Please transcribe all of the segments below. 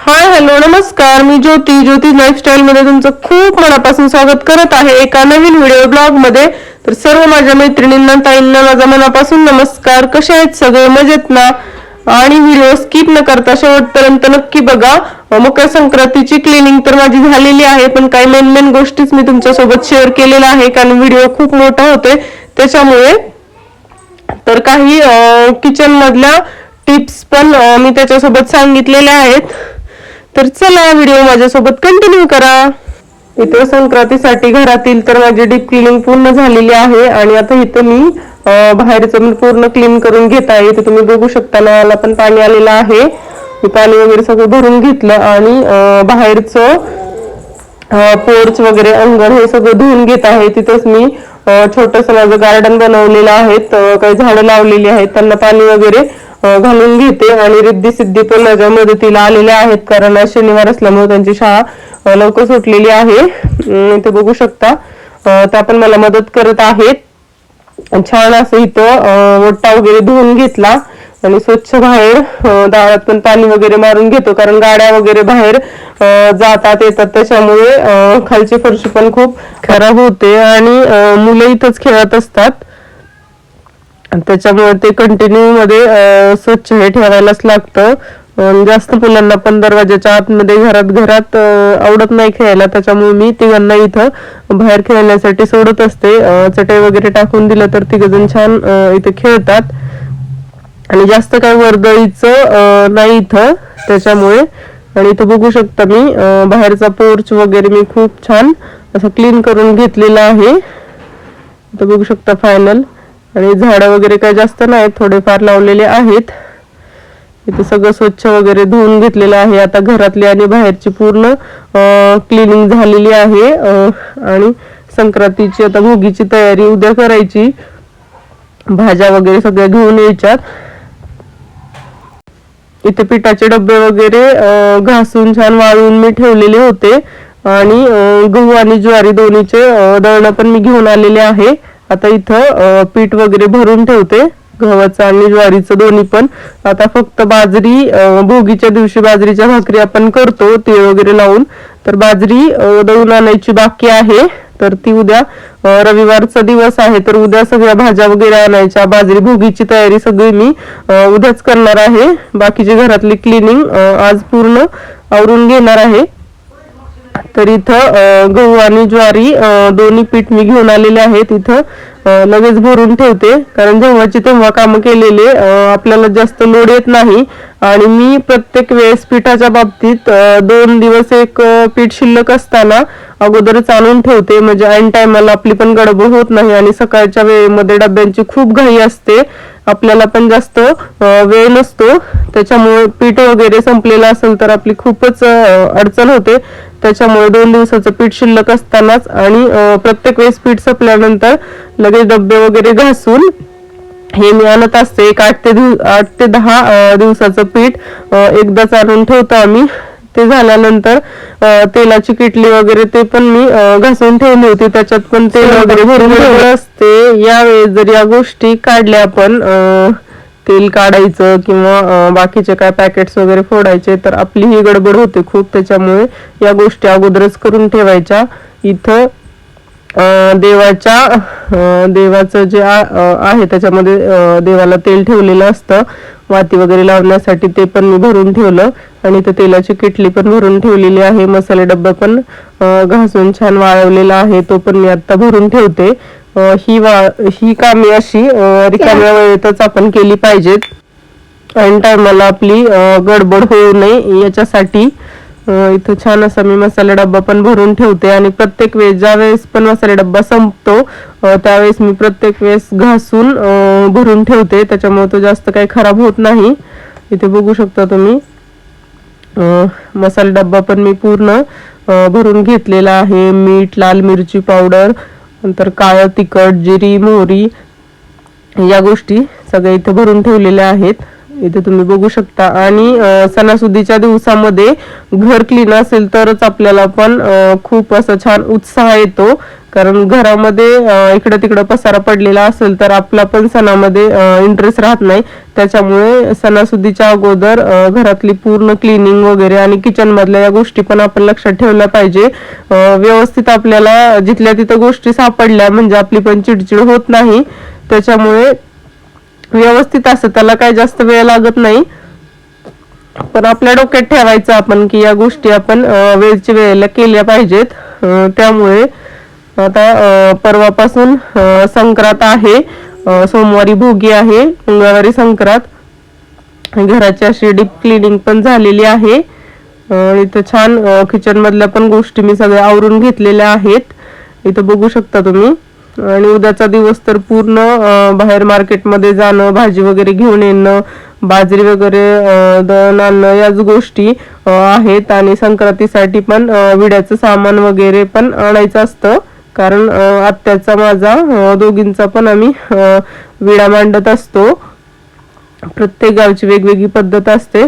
Hi hello नमस्कार. मी ज्योती. ज्योती lifestyle मध्ये तुमचं खूप मनापासून स्वागत करत आहे एका नवीन व्हिडिओ ब्लॉगमध्ये. तर सर्व माझ्या मैत्रिणींना ताईंना माझा मनापासून नमस्कार. कसे आहेत सगळे? मजेत ना? आणि व्हिडिओ स्किप न करता शेवटपर्यंत नक्की बघा. मकर संक्रांतीची क्लिनिंग तर माझी झालेली आहे पण काही मेन मेन गोष्टीच मी तुमच्यासोबत शेअर केलेल्या आहे कारण व्हिडिओ खूप मोठा होते त्याच्यामुळे तर काही किचन मधल्या टिप्स पण मी त्याच्यासोबत सांगितलेल्या आहेत. तर चला व्हिडिओ माझ्यासोबत कंटिन्यू करा. इथे संक्रांतीसाठी घरातील तर माझी डीप क्लिनिंग पूर्ण झालेली आहे आणि आता इथं मी बाहेरचं मी पूर्ण क्लीन करून घेत आहे. इथे तुम्ही बघू शकता नळाला पण पाणी आलेलं आहे. मी पाणी वगैरे सगळं भरून घेतलं आणि बाहेरचं पोर्च वगैरे अंगण हे सगळं धुवून घेत आहे. तिथंच मी छोटस माझं गार्डन बनवलेलं आहे. काही झाडं लावलेली आहेत. त्यांना पाणी वगैरे घालून घेते. आणि रिद्धी सिद्धी पण माझ्या मदतीला आलेल्या आहेत. कारण आज शनिवार असल्यामुळे त्यांची शाळा लवकर सुटलेली आहे. ते इथे बघू शकता. त्या पण मला मदत करत आहेत. छान असं इथं वट्टा वगैरे धुवून घेतला. आणि स्वच्छ बाहेर दारात पण पाणी वगैरे मारून घेतो. कारण गाड्या वगैरे बाहेर जातात येतात. त्याच्यामुळे खालचे खालची फरशी पण खूप खराब होते आणि मुलं इथंच खेळत असतात. त्याच्यामुळे ते कंटिन्यू मध्ये स्वच्छ हे ठेवायलाच लागतं. जास्त मुलांना पण दरवाजाच्या आतमध्ये घरात घरात आवडत नाही खेळायला. त्याच्यामुळे मी तिघांना इथं बाहेर खेळण्यासाठी सोडत असते. चटई वगैरे टाकून दिलं तर तिघजण छान इथे खेळतात. आणि जास्त काय वर्दळीचं नाही इथं त्याच्यामुळे. आणि इथं बघू शकता मी बाहेरचा पोर्च वगैरे मी खूप छान असं क्लीन करून घेतलेला आहे. इथं बघू शकता फायनल. आणि झाडं वगैरे काही जास्त नाही थोडेफार लावलेले आहेत. इथं सगळं स्वच्छ वगैरे धुवून घेतलेलं आहे. आता घरातली आणि बाहेरची पूर्ण क्लिनिंग झालेली आहे. आणि संक्रांतीची आता भोगीची तयारी उद्या करायची. भाज्या वगैरे सगळ्या घेऊन यायच्यात. इथे पिठाचे डबे वगैरे घासून छान वाळवून मी ठेवलेले होते. आणि गहू आणि ज्वारी दोन्हीचे दळण दळणं पण मी घेऊन आलेले आहे. आता इथं पीठ वगैरे भरून ठेवते. गव्हाचं आणि ज्वारीचं दोन्ही पण. आता फक्त बाजरी भोगीच्या दिवशी बाजरीच्या भाकरी आपण करतो तीळ वगैरे लावून. तर बाजरी दळून आणायची बाकी आहे. तर ती उद्या रविवारचा दिवस आहे. तर उद्या सगळ्या भाज्या वगैरे आणायच्या. बाजरी भोगीची तयारी सगळी मी उद्याच करणार आहे. बाकीची घरातली क्लिनिंग आज पूर्ण आवरून घेणार आहे. तर इथं गहू आणि ज्वारी दोन्ही पीठ मी घेऊन आलेले आहेत इथं. लगेच भरून ठेवते. कारण जेव्हाची तेव्हा कामं केलेले आपल्याला जास्त लोड येत नाही. आणि मी प्रत्येक वेळेस पिठाच्या बाबतीत दोन दिवस एक पीठ शिल्लक असताना अगोदरच आणून ठेवते. म्हणजे ऐन टायमाला आपली पण गडबड होत नाही आणि सकाळच्या वेळेमध्ये डब्यांची खूप घाई असते. आपल्याला पण जास्त वेळ नसतो. त्याच्यामुळे पीठ वगैरे संपलेलं असेल तर आपली खूपच अडचण होते. त्याच्यामुळे दोन दिवसाचं पीठ शिल्लक असतानाच आणि प्रत्येक वेळेस पीठ संपल्यानंतर लगेच डबे वगैरे घासून हे मी आणत असते. एक आठ ते आठ ते दहा दिवसाचं पीठ एकदाच आणून ठेवतो आम्ही. ते झाल्यानंतर तेलाची किटली वगैरे ते पण मी घासून ठेवली होती. त्याच्यात पण तेल वगैरे भरून ठेवलं? असते. यावेळेस जर या गोष्टी काढल्या आपण तेल काढायचं किंवा बाकीचे काय पॅकेट्स वगैरे फोडायचे तर आपली ही गडबड होते खूप. त्याच्यामुळे या गोष्टी अगोदरच करून ठेवायच्या. इथं देवाच्या देवाचं जे आहे त्याच्यामध्ये देवाला तेल ठेवलेलं असतं. वाती वगैरे लावण्यासाठी ते पण मी भरून ठेवलं. आणि ते तेलाची किटली पण भरून ठेवलेली आहे. मसाले डब्बा पण घासून छान वाळवलेला आहे. तो पण मी आता भरून ठेवते. ही वा ही कामे अशी रिकाम्या वेळेतच आपण केली पाहिजेत. ऐन टायमाला आपली गडबड होऊ नये. याच्यासाठी इथं छान असा मी मसाला डब्बा पण भरून ठेवते आणि प्रत्येक वेळेस ज्या वेळेस पण मसाला डब्बा संपतो त्यावेळेस मी प्रत्येक वेळेस घासून भरून ठेवते. त्याच्यामुळे तो जास्त काही खराब होत नाही. इथे बघू शकता तुम्ही. मसाला डब्बा पण मी पूर्ण भरून घेतलेला आहे. मीठ लाल मिरची पावडर नंतर काळं तिखट जिरी मोहरी या गोष्टी सगळ्या इथे भरून ठेवलेल्या आहेत. इथे तुम्ही बघू शकता. आणि सणासुदीच्या दिवसामध्ये घर क्लीन असेल तरच आपल्याला पण खूप असा छान उत्साह येतो. कारण घरामध्ये इकडं तिकडं पसारा पडलेला असेल तर आपला पण सणामध्ये इंटरेस्ट राहत नाही. त्याच्यामुळे सणासुदीच्या अगोदर घरातली पूर्ण क्लिनिंग वगैरे आणि किचनमधल्या या गोष्टी पण आपण लक्षात ठेवल्या पाहिजे. व्यवस्थित आपल्याला जिथल्या तिथं गोष्टी सापडल्या म्हणजे आपली पण चिडचिड होत नाही. त्याच्यामुळे व्यवस्थित असं त्याला काही जास्त वेळ लागत नाही. पण आपल्या डोक्यात ठेवायचं आपण की या गोष्टी आपण वेळच्या वेळची वेळेला केल्या पाहिजेत. त्यामुळे आता परवापासून संक्रात संक्रांत आहे. सोमवारी भोगी आहे मंगळवारी संक्रांत. घराची अशी डीप क्लिनिंग पण झालेली आहे. इथं छान किचन मधल्या पण गोष्टी मी सगळ्या आवरून घेतलेल्या आहेत. इथं बघू शकता तुम्ही. आणि उद्याचा दिवस तर पूर्ण बाहेर मार्केटमध्ये जाणं भाजी वगैरे घेऊन येणं बाजरी वगैरे दळण आणणं याच गोष्टी आहेत. आणि संक्रांतीसाठी पण विड्याचं सामान वगैरे पण आणायचं असतं. कारण आत्याचा माझा दोघींचा पण आम्ही विडा मांडत असतो. प्रत्येक गावची वेगवेगळी पद्धत असते.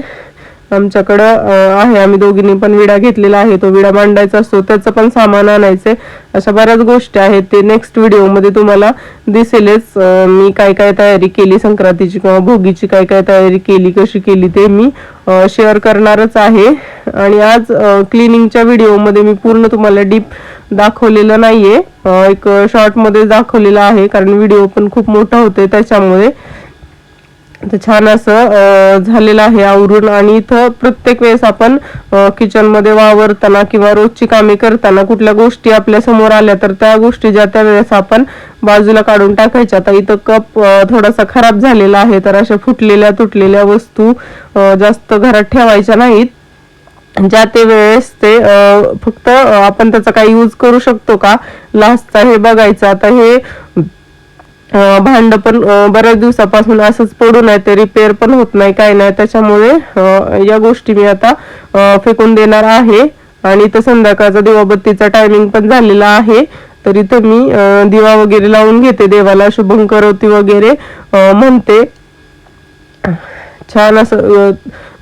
आमच्याकडं आहे. आम्ही दोघींनी पण विडा घेतलेला आहे. तो विडा मांडायचा असतो त्याचं पण सामान आणायचंय अशा बऱ्याच गोष्टी आहेत. ते नेक्स्ट व्हिडिओमध्ये तुम्हाला दिसेलच. मी काय काय तयारी केली संक्रांतीची किंवा भोगीची काय काय तयारी केली कशी केली ते मी शेअर करणारच आहे. आणि आज क्लिनिंगच्या व्हिडिओमध्ये मी पूर्ण तुम्हाला डीप दाखवलेलं नाहीये. एक शॉर्टमध्ये दाखवलेलं आहे कारण व्हिडिओ पण खूप मोठा होतोय त्याच्यामुळे. तर छान असं झालेलं आहे आवरून. आणि इथं प्रत्येक वेळेस आपण किचनमध्ये वावरताना किंवा रोजची कामे करताना कुठल्या गोष्टी आपल्यासमोर आल्या तर त्या गोष्टी ज्या त्या वेळेस आपण बाजूला काढून टाकायच्या. आता इथं कप थोडासा खराब झालेला आहे तर अशा फुटलेल्या तुटलेल्या वस्तू जास्त घरात ठेवायच्या नाहीत. ज्या ते वेळेस ते फक्त आपण त्याचा काही यूज करू शकतो का? लास्टचा हे बघायचं. आता हे भांड पण बऱ्याच दिवसापासून असंच पडून आहे ते रिपेअर पण होत नाही काय नाही. त्याच्यामुळे या गोष्टी मी आता फेकून देणार आहे. आणि इथं संध्याकाळचा दिवाबत्तीचा टायमिंग पण झालेला आहे. तर इथं मी दिवा वगैरे लावून घेते देवाला शुभम करोती वगैरे म्हणते. छान असं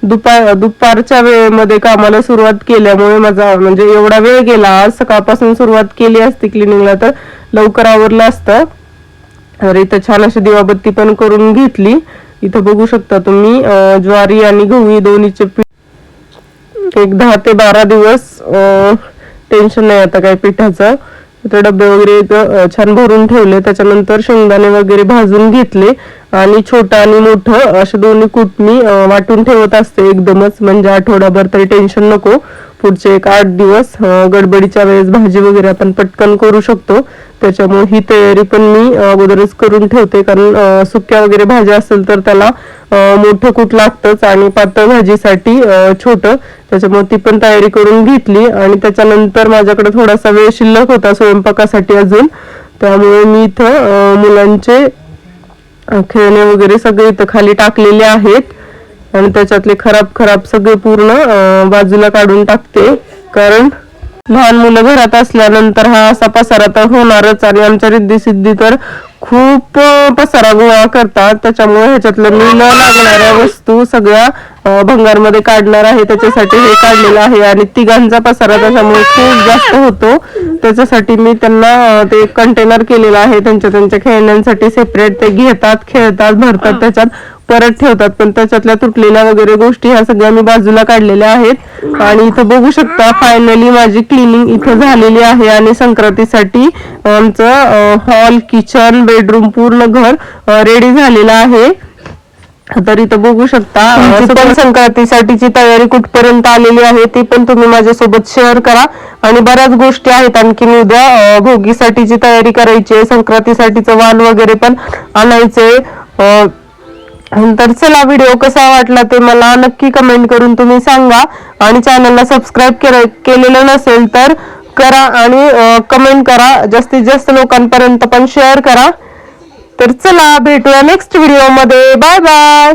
दुपार दुपारच्या वेळेमध्ये कामाला सुरुवात केल्यामुळे माझा म्हणजे एवढा वेळ गेला. आज सकाळपासून सुरुवात केली असती क्लिनिंगला तर लवकर आवरलं असतं. तर इथं छान अशी दिवाबत्ती पण करून घेतली. इथं बघू शकता तुम्ही ज्वारी आणि गहू दोन्हीचे पीठ. एक दहा ते बारा दिवस टेन्शन नाही आता काय पिठाचं. ते डबे वगैरे छान भरून ठेवले. त्याच्यानंतर शेंगदाणे वगैरे भाजून घेतले. आणि छोटं आणि मोठं असे दोन्ही कुट मी वाटून ठेवत असते. एकदमच म्हणजे आठवडाभर तरी टेन्शन नको. पुढचे एक आठ दिवस गडबडीच्या वेळेस भाजी वगैरे आपण पटकन करू शकतो. त्याच्यामुळे ही तयारी पण मी अगोदरच करून ठेवते. कारण सुक्या वगैरे भाज्या असेल तर त्याला मोठं कूट लागतंच आणि पातळ भाजीसाठी छोटं. त्याच्यामुळे ती पण तयारी करून घेतली. आणि त्याच्यानंतर माझ्याकडे थोडासा वेळ शिल्लक होता स्वयंपाकासाठी अजून. त्यामुळे मी इथं मुलांचे खेळणे वगैरे सगळे इथं खाली टाकलेले आहेत. आणि त्याच्यातले खराब खराब सगळे पूर्ण अं, बाजूला काढून टाकते. कारण लहान मुलं घरात असल्यानंतर हा असा पसारा तर होणारच आणि आमच्या रिद्धी सिद्धी तर खूप पसारा गोळा करतात. त्याच्यामुळे ह्याच्यातलं मी न लागणाऱ्या वस्तू सगळ्या भंगारमध्ये काढणार आहे. त्याच्यासाठी हे काढलेलं आहे. आणि तिघांचा पसारा त्याच्यामुळे खूप जास्त होतो. त्याच्यासाठी मी त्यांना ते कंटेनर केलेलं आहे. त्यांच्या त्यांच्या खेळण्यांसाठी सेपरेट ते घेतात खेळतात भरतात त्याच्यात. परत ठेवतात. पण त्याच्यातल्या तुटलेल्या वगैरे गोष्टी ह्या सगळ्या मी बाजूला काढलेल्या आहेत. आणि इथं बघू शकता फायनली माझी क्लिनिंग इथं झालेली आहे. आणि संक्रांतीसाठी आमचं हॉल किचन बेडरूम पूर्ण घर रेडी झालेलं आहे. तर इथं बघू शकता. पण संक्रांतीसाठीची तयारी कुठपर्यंत आलेली आहे ती पण तुम्ही माझ्यासोबत शेअर करा. आणि बऱ्याच गोष्टी आहेत आणखीन उद्या भोगीसाठीची तयारी करायची आहे संक्रांतीसाठीचं वाण वगैरे पण आणायचंय तर चला व्हिडिओ कसा वाटला ते मला नक्की कमेंट करून तुम्ही सांगा. आणि चॅनलला सबस्क्राईब केलेलं नसेल तर करा आणि कमेंट करा. जास्तीत जास्त लोकांपर्यंत पण शेअर करा. तर चला भेटूया नेक्स्ट व्हिडिओमध्ये बाय बाय